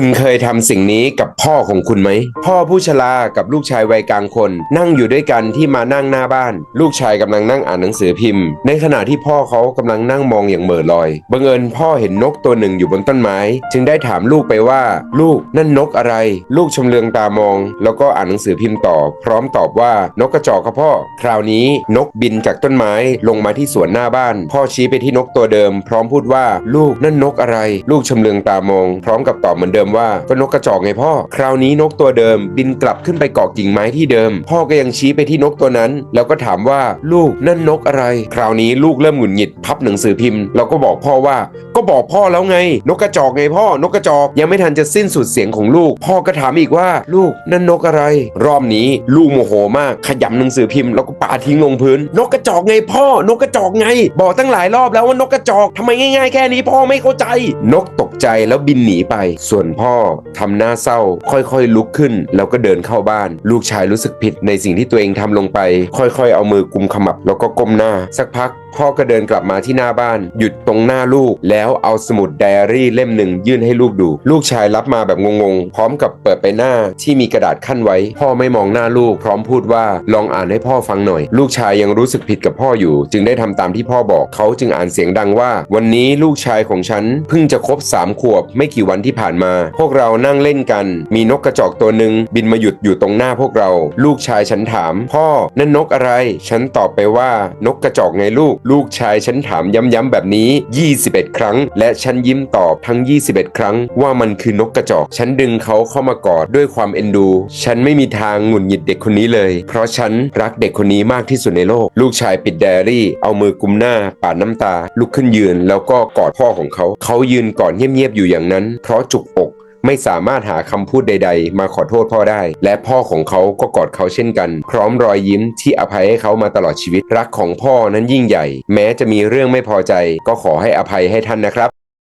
คุณเคยทำสิ่งนี้กับพ่อของคุณไหม พ่อผู้ชรากับลูกชายวัยกลางคน นั่งอยู่ด้วยกันที่มานั่งหน้าบ้าน ลูกชายกำลังนั่งอ่านหนังสือพิมพ์ ในขณะที่พ่อเขากำลังนั่งมองอย่างเหม่อลอยบังเอิญพ่อเห็นนกตัวหนึ่งอยู่บนต้นไม้ จึงได้ถามลูกไปว่า ลูกนั่นนกอะไร ลูกชำเลืองตามอง แล้วก็อ่านหนังสือพิมพ์ต่อ พร้อมตอบว่านกกระจอกครับพ่อ คราวนี้นกบินจากต้นไม้ลงมาที่สวนหน้าบ้าน พ่อชี้ไปที่นกตัวเดิม พร้อมพูดว่า ลูกนั่นนกอะไร ลูกชำเลืองตามอง พร้อมกับตอบเหมือนเดิมว่าก็นกกระจอกไงพ่อ คราวนี้นกตัวเดิม บินกลับขึ้นไปเกาะกิ่งไม้ที่เดิม พ่อก็ยังชี้ไปที่นกตัวนั้น แล้วก็ถามว่าลูกนั่นนกอะไร คราวนี้ลูกเริ่มหงุดหงิดพับหนังสือพิมพ์แล้วก็บอกพ่อว่า ก็บอกพ่อแล้วไง นกกระจอกไงพ่อนกกระจอกยังไม่ทันจะสิ้นสุดเสียงของลูก พ่อก็ถามอีกว่าลูกนั่นนกอะไร รอบนี้ลูกโมโหมากขยำหนังสือพิมพ์แล้วก็ปาทิ้งลงพื้น นกกระจอกไงพ่อนกกระจอกไง บอกตั้งหลายรอบแล้วว่านกกระจอกทำไมง่าย ๆ แค่นี้พ่อไม่เข้าใจ นกตกใจแล้วบินหนีไป ส่วนพ่อทำหน้าเศร้า ค่อยๆลุกขึ้น แล้วก็เดินเข้าบ้าน ลูกชายรู้สึกผิดในสิ่งที่ตัวเองทำลงไป ค่อยๆ เอามือกุมขมับ แล้วก็ก้มหน้า สักพักพ่อก็เดินกลับมาที่หน้าบ้าน หยุดตรงหน้าลูก แล้วเอาสมุดไดอารี่เล่มหนึ่งยื่นให้ลูกดู ลูกชายรับมาแบบงงๆ พร้อมกับเปิดไปหน้าที่มีกระดาษขั้นไว้ พ่อไม่มองหน้าลูก พร้อมพูดว่าลองอ่านให้พ่อฟังหน่อย ลูกชายยังรู้สึกผิดกับพ่ออยู่ จึงได้ทำตามที่พ่อบอกเขาจึงอ่านเสียงดังว่า วันนี้ลูกชายของฉันเพิ่งจะครบสามขวบไม่กี่วันที่ผ่านมาพวกเรานั่งเล่นกัน มีนกกระจอกตัวหนึ่งบินมาหยุดอยู่ตรงหน้าพวกเรา ลูกชายฉันถาม พ่อนั่นนกอะไร ฉันตอบไปว่านกกระจอกไงลูก ลูกชายฉันถามย้ำๆแบบนี้ 21 ครั้ง และฉันยิ้มตอบทั้ง 21 ครั้ง ว่ามันคือนกกระจอก ฉันดึงเขาเข้ามากอดด้วยความเอ็นดู ฉันไม่มีทางหงุดหงิดเด็กคนนี้เลย เพราะฉันรักเด็กคนนี้มากที่สุดในโลก ลูกชายปิดไดรี่ เอามือกุมหน้าปาดน้ำตา ลุกขึ้นยืนแล้วก็กอดพ่อของเขา เขายืนกอดเงียบๆอยู่อย่างนั้น เพราะจุกอก ไม่สามารถหาคำพูดใด ๆ มาขอโทษพ่อได้ และพ่อของเขาก็กอดเขาเช่นกัน พร้อมรอยยิ้มที่อภัยให้เขามาตลอดชีวิตรักของพ่อนั้นยิ่งใหญ่ แม้จะมีเรื่องไม่พอใจ ก็ขอให้อภัยให้ท่านนะครับ